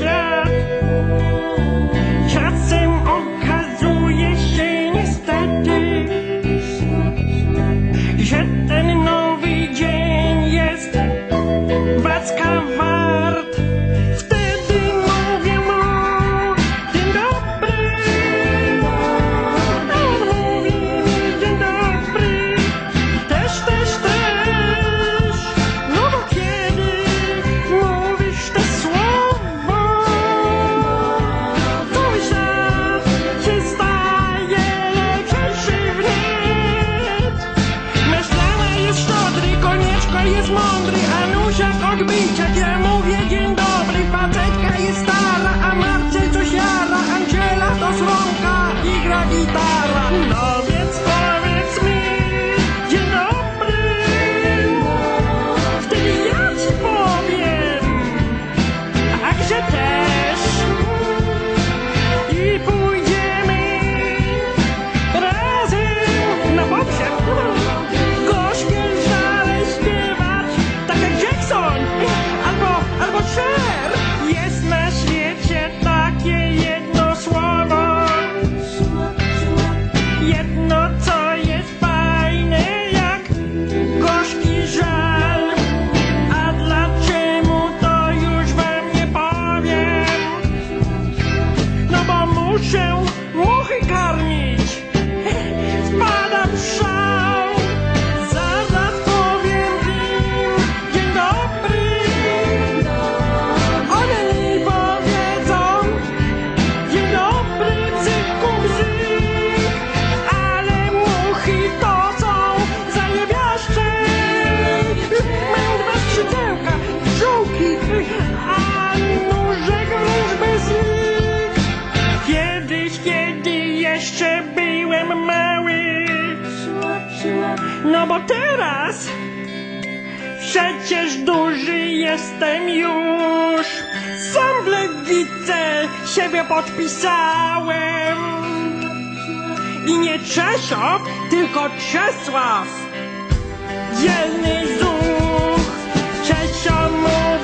Yeah. mądrych, Anusia Kogbicia, Kiemu. się No bo teraz przecież duży jestem już. Sam w lewicy siebie podpisałem. I nie Czesio, tylko Czesław. Dzielny zuch, Czesio mój.